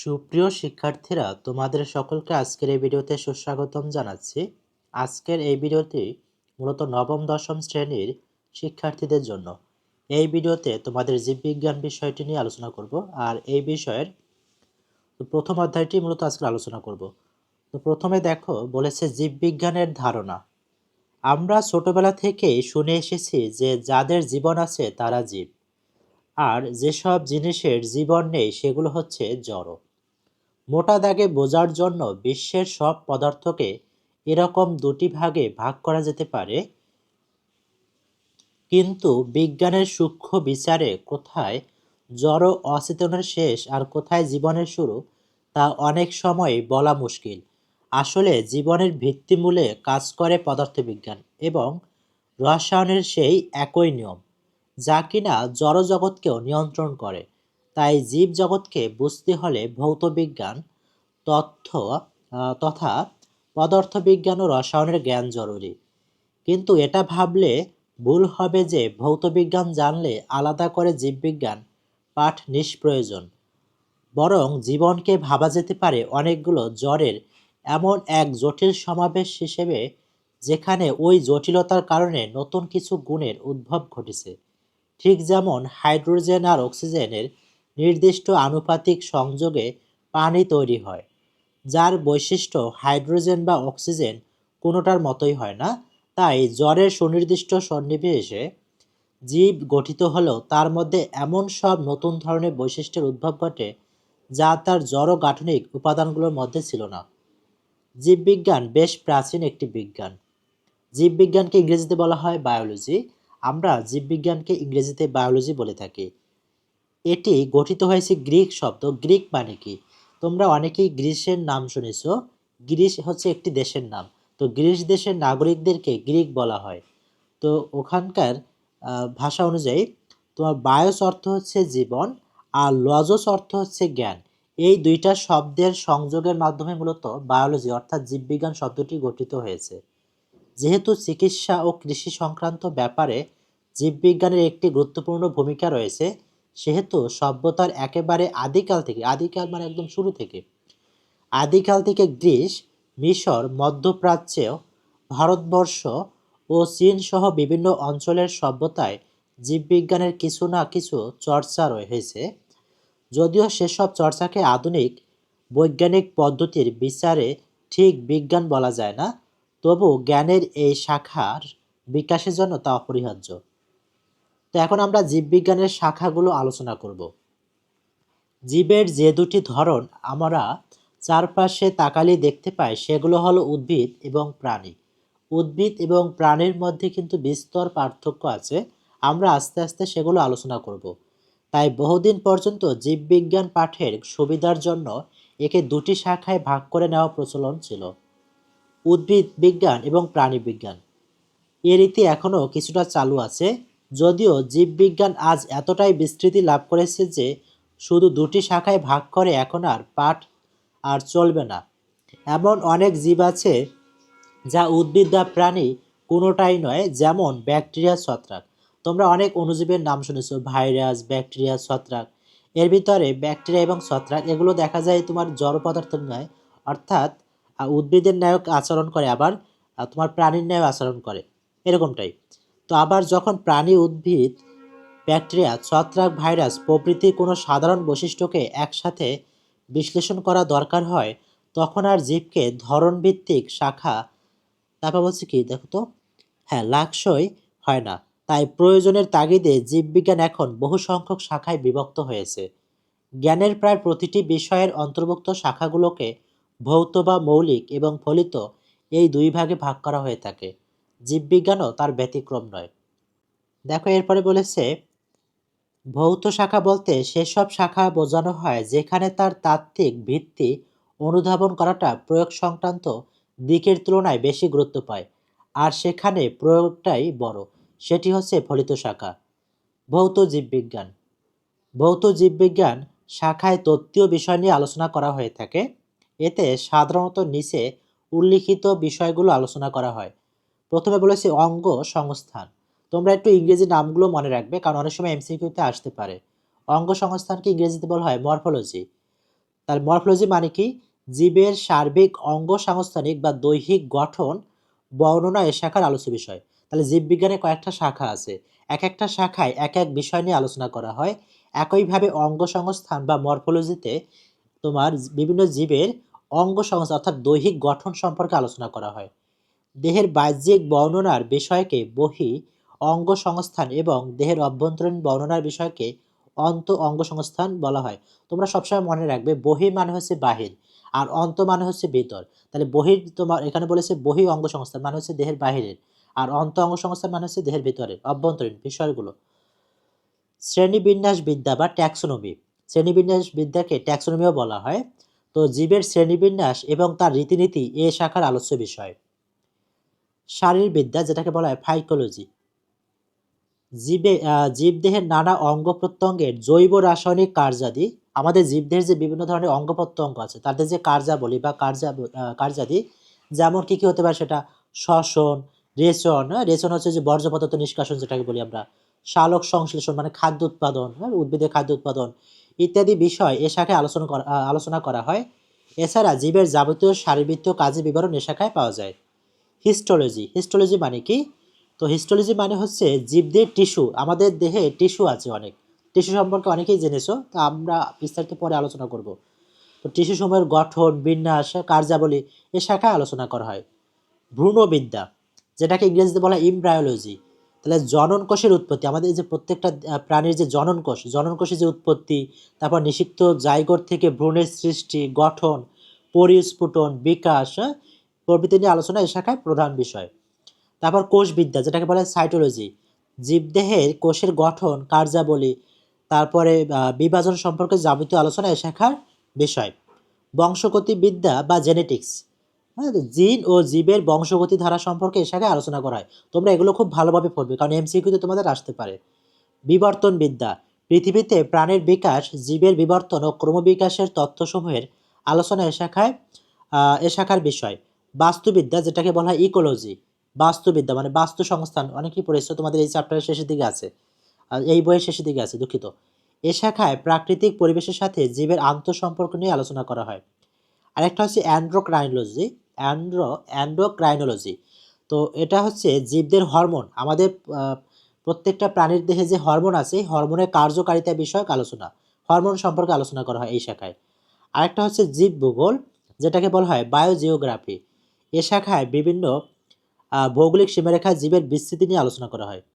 সুপ্রিয় শিক্ষার্থীরা, তোমাদের সকলকে আজকের এই ভিডিওতে সুস্বাগতম জানাচ্ছি। আজকের এই ভিডিওটি মূলত নবম, দশম শ্রেণির শিক্ষার্থীদের জন্য। এই ভিডিওতে তোমাদের জীববিজ্ঞান বিষয়টি নিয়ে আলোচনা করব আর এই বিষয়ের প্রথম অধ্যায়টি মূলত আজকে আলোচনা করব। তো প্রথমে দেখো, বলেছে জীববিজ্ঞানের ধারণা। আমরা ছোটবেলা থেকেই শুনে এসেছি যে যাদের জীবন আছে তারা জীব। আর যেসব জিনিসের জীবন নেই, সেগুলো হচ্ছে জড়। মোটা দাগে বোঝার জন্য বিশ্বের সব পদার্থকে এরকম দুটি ভাগে ভাগ করা যেতে পারে। কিন্তু বিজ্ঞানের সূক্ষ্ম বিচারে কোথায় জড় অচেতনের শেষ আর কোথায় জীবনের শুরু, তা অনেক সময় বলা মুশকিল। আসলে জীবনের ভিত্তিমূলে কাজ করে পদার্থবিজ্ঞান এবং রসায়নের সেই একই নিয়ম। যা কিনা জড়জগৎকেও নিয়ন্ত্রণ করে। তাই জীব জগৎকে বুঝতে হলে ভৌতবিজ্ঞান, তথ্য তথা পদার্থবিজ্ঞান ও রসায়নের জ্ঞান জরুরি। কিন্তু এটা ভাবলে ভুল হবে যে ভৌতবিজ্ঞান জানলে আলাদা করে জীববিজ্ঞান পাঠ নিষ্প্রয়োজন। বরং জীবনকে ভাবা যেতে পারে অনেকগুলো জ্বরের এমন এক জটিল সমাবেশ হিসেবে, যেখানে ওই জটিলতার কারণে নতুন কিছু গুণের উদ্ভব ঘটেছে। ঠিক যেমন হাইড্রোজেন আর অক্সিজেনের নির্দিষ্ট আনুপাতিক সংযোগে পানি তৈরি হয়, যার বৈশিষ্ট্য হাইড্রোজেন বা অক্সিজেন কোনোটার মতোই হয় না। তাই জ্বরের সুনির্দিষ্ট সন্নিবেশে জীব গঠিত হলেও তার মধ্যে এমন সব নতুন ধরনের বৈশিষ্ট্যের উদ্ভব ঘটে যা তার জড় গাঠনিক উপাদানগুলোর মধ্যে ছিল না। জীববিজ্ঞান বেশ প্রাচীন একটি বিজ্ঞান। জীববিজ্ঞানকে ইংরেজিতে বলা হয় বায়োলজি। আমরা জীববিজ্ঞানকে ইংরেজিতে বায়োলজি বলে থাকি। এটি গঠিত হয়েছে গ্রিক শব্দ, গ্রিক মানে কি? তোমরা অনেকেই গ্রিসের নাম শুনেছ। গ্রিস হচ্ছে একটি দেশের নাম। তো গ্রিস দেশের নাগরিকদেরকে গ্রিক বলা হয়। তো ওখানকার ভাষা অনুযায়ী তোমার বায়োস অর্থ হচ্ছে জীবন আর লজস অর্থ হচ্ছে জ্ঞান। এই দুইটা শব্দের সংযোগের মাধ্যমে মূলত বায়োলজি অর্থাৎ জীববিজ্ঞান শব্দটি গঠিত হয়েছে। যেহেতু চিকিৎসা ও কৃষি সংক্রান্ত ব্যাপারে জীববিজ্ঞানের একটি গুরুত্বপূর্ণ ভূমিকা রয়েছে, সেহেতু সভ্যতার একেবারে আদিকাল থেকে, আদিকাল মানে একদম শুরু থেকে, আদিকাল থেকে গ্রিস, মিশর মধ্যপ্রাচ্য ভারতবর্ষ ও চীন সহ বিভিন্ন অঞ্চলের সভ্যতায় জীববিজ্ঞানের কিছু না কিছু চর্চা রয়েছে যদিও সেসব চর্চাকে আধুনিক বৈজ্ঞানিক পদ্ধতির বিচারে ঠিক বিজ্ঞান বলা যায় না তবু জ্ঞানের এই শাখার বিকাশের জন্য তা অপরিহার্য। তো এখন আমরা জীববিজ্ঞানের শাখাগুলো আলোচনা করব। জীবের যে দুটি ধরন আমরা চারপাশে তাকালি দেখতে পাই, সেগুলো হলো উদ্ভিদ এবং প্রাণী। উদ্ভিদ এবং প্রাণীর মধ্যে কিন্তু বিস্তর পার্থক্য আছে। আমরা আস্তে আস্তে সেগুলো আলোচনা করব। তাই বহুদিন পর্যন্ত জীববিজ্ঞান পাঠের সুবিধার জন্য একে দুটি শাখায় ভাগ করে নেওয়া প্রচলন ছিল। উদ্ভিদ বিজ্ঞান এবং প্রাণী বিজ্ঞান। এ রীতি এখনও কিছুটা চালু আছে, যদিও জীববিজ্ঞান আজ এতটাই বিস্তৃতি লাভ করেছে যে শুধু দুটি শাখায় ভাগ করে এখন আর পাঠ আর চলবে না। এমন অনেক জীব আছে যা উদ্ভিদ বা প্রাণী কোনোটাই নয়, যেমন ব্যাকটেরিয়া ছত্রাক। তোমরা অনেক অণুজীবের নাম শুনেছো, ভাইরাস, ব্যাকটেরিয়া ছত্রাক। এর ভিতরে ব্যাকটেরিয়া এবং ছত্রাক, এগুলো দেখা যায় তোমার জড় পদার্থের নয়, অর্থাৎ উদ্ভিদের ন্যায়ক আচরণ করে আবার তোমার প্রাণীর ন্যায় আচরণ করে। এরকমটাই। তো আবার যখন প্রাণী, উদ্ভিদ, ব্যাকটেরিয়া, ছত্রাক ভাইরাস প্রভৃতি কোনো সাধারণ বৈশিষ্ট্যকে একসাথে বিশ্লেষণ করা দরকার হয়, তখন আর জীবকে ধরনভিত্তিক শাখা, তারপর বলছে কি, দেখো তো হ্যাঁ লাকসই হয় না। তাই প্রয়োজনের তাগিদে জীববিজ্ঞান এখন বহু সংখ্যক শাখায় বিভক্ত হয়েছে। জ্ঞানের প্রায় প্রতিটি বিষয়ের অন্তর্ভুক্ত শাখাগুলোকে ভৌত বা মৌলিক এবং ফলিত এই দুই ভাগে ভাগ করা হয়ে থাকে। জীববিজ্ঞানও তার ব্যতিক্রম নয়। দেখো, এরপরে বলেছে, ভৌত শাখা বলতে সেসব শাখা বোঝানো হয় যেখানে তার তাত্ত্বিক ভিত্তি অনুধাবন করাটা প্রয়োগ সংক্রান্ত দিকের তুলনায় বেশি গুরুত্ব পায়, আর সেখানে প্রয়োগটাই বড়। সেটি হচ্ছে ফলিত শাখা। ভৌত জীববিজ্ঞান। ভৌত জীববিজ্ঞান শাখায় তত্ত্বীয় বিষয় নিয়ে আলোচনা করা হয়ে থাকে। এতে সাধারণত নিচে উল্লিখিত বিষয়গুলো আলোচনা করা হয়। প্রথমে বলেছি অঙ্গ সংস্থান। তোমরা একটু ইংরেজি নামগুলো মনে রাখবে, কারণ অনেক সময় এমসিকিউতে আসতে পারে। অঙ্গ সংস্থানকে ইংরেজিতে বলা হয় মরফোলজি। তার মরফোলজি মানে কি? জীবের সার্বিক অঙ্গ সাংস্থানিক বা দৈহিক গঠন, বর্ণনা এ শাখার আলোচ্য বিষয়। তাহলে জীববিজ্ঞানে কয়েকটা শাখা আছে। এক একটা শাখায় এক এক বিষয় নিয়ে আলোচনা করা হয়। একইভাবে অঙ্গ সংস্থান বা মরফোলজিতে তোমার বিভিন্ন জীবের অঙ্গ সংস্থা অর্থাৎ দৈহিক গঠন সম্পর্কে আলোচনা করা হয়। দেহের বাহ্যিক বর্ণনার বিষয়কে বহি অঙ্গ সংস্থান এবং দেহের অভ্যন্তরীণ বর্ণনার বিষয়কে অন্ত অঙ্গ সংস্থান বলা হয়। তোমরা সবসময় মনে রাখবে, বহি মানে হচ্ছে বাহির আর অন্ত মানে হচ্ছে ভিতর। তাহলে বহির তোমার, এখানে বলেছে বহি অঙ্গ সংস্থান মানে হচ্ছে দেহের বাহিরের আর অন্ত অঙ্গ সংস্থান মানে হচ্ছে দেহের ভিতরের, অভ্যন্তরীণ বিষয়গুলো। শ্রেণীবিন্যাস বিদ্যা বা ট্যাক্সোনমি। শ্রেণীবিন্যাস বিদ্যাকে ট্যাক্সোনমিও বলা হয়। তো জীবের শ্রেণীবিন্যাস এবং তার রীতিনীতি এ শাখার আলোচ্য বিষয়। শারীরবিদ্যা যেটাকে বলা হয় ফাইকোলজি। জীবে জীবদেহের নানা অঙ্গ প্রত্যঙ্গের জৈব রাসায়নিক কার্যাদি আমাদের জীবদেহের যে বিভিন্ন ধরনের অঙ্গ প্রত্যঙ্গ আছে তাদের যে কার্যাবলী বা কার্যা কার্যাদি যেমন কি কি হতে পারে সেটা? শ্বসন রেচন হ্যাঁ, রেচন হচ্ছে যে বর্জ্য পদার্থ নিষ্কাশন যেটাকে বলি আমরা। সালোক সংশ্লেষণ মানে খাদ্য উৎপাদন হ্যাঁ? উদ্ভিদের খাদ্য উৎপাদন। ইত্যাদি বিষয় এ শাখায় আলোচনা করা আলোচনা করা হয়। এছাড়া জীবের যাবতীয় শারীরবৃত্তীয় কাজে বিবরণ এ শাখায় পাওয়া যায়। হিস্টোলজি হিস্টোলজি মানে কি? তো হিস্টোলজি মানে হচ্ছে জীবদের টিস্যু, আমাদের দেহে টিস্যু আছে অনেক। টিস্যু সম্পর্কে অনেকেই জেনেছো, তো আমরা বিস্তারিত পরে আলোচনা করব। তো টিস্যু সমূহের গঠন, বিন্যাস, কার্যাবলী এ শাখায় আলোচনা করা হয়। ভ্রূণবিদ্যা, যেটাকে ইংরেজিতে বলা ইমব্রায়োলজি। তাহলে জনন কোষের উৎপত্তি আমাদের যে প্রত্যেকটা প্রাণীর যে জনন কোষ জনন কোষের যে উৎপত্তি তারপর নিষিক্ত জাইগোট থেকে ভ্রূণের সৃষ্টি গঠন পরিস্ফুটন বিকাশ হ্যাঁ, প্রভৃতি নিয়ে আলোচনা এ শাখায় প্রধান বিষয়। তারপর কোষবিদ্যা যেটাকে বলা সাইটোলজি জীবদেহের কোষের গঠন কার্যাবলী তারপরে বিভাজন সম্পর্কে যাবতীয় আলোচনা এ শাখার বিষয়। বংশগতিবিদ্যা বা জেনেটিক্স হ্যাঁ জিন ও জীবের বংশগতি ধারা সম্পর্কে এ শাখায় আলোচনা করা হয়। তোমরা এগুলো খুব ভালোভাবে পড়বে, কারণ এমসিকিউতে তোমাদের আসতে পারে। বিবর্তন বিদ্যা পৃথিবীতে প্রাণের বিকাশ, জীবের বিবর্তন ও ক্রমবিকাশের তত্ত্বসমূহের আলোচনা এ শাখায় এ শাখার বিষয়। বাস্তুবিদ্যা, যেটাকে বলা হয় ইকোলজি। বাস্তুবিদ্যা মানে বাস্তু সংস্থান অনেকেই পড়েছো, তোমাদের এই চ্যাপ্টারের শেষের দিকে আছে। এই বইয়ের শেষের দিকে আছে, দুঃখিত। এ শাখায় প্রাকৃতিক পরিবেশের সাথে জীবের আন্তঃসম্পর্ক নিয়ে আলোচনা করা হয়। আরেকটা হচ্ছে অ্যান্ড্রোক্রাইনোলজি। অ্যান্ড্রো, অ্যান্ড্রোক্রাইনোলজি। তো এটা হচ্ছে জীবদের হরমোন। আমাদের প্রত্যেকটা প্রাণীর দেহে যে হরমোন আছে, হরমোনের কার্যকারিতা বিষয়ক আলোচনা, হরমোন সম্পর্কে আলোচনা করা হয় এই শাখায়। আরেকটা হচ্ছে জীব ভূগোল, যেটাকে বলা হয় বায়োজিওগ্রাফি। এ শাখায় বিভিন্ন ভৌগোলিক সীমারেখায় জীবের বিস্তৃতি নিয়ে আলোচনা করা হয়।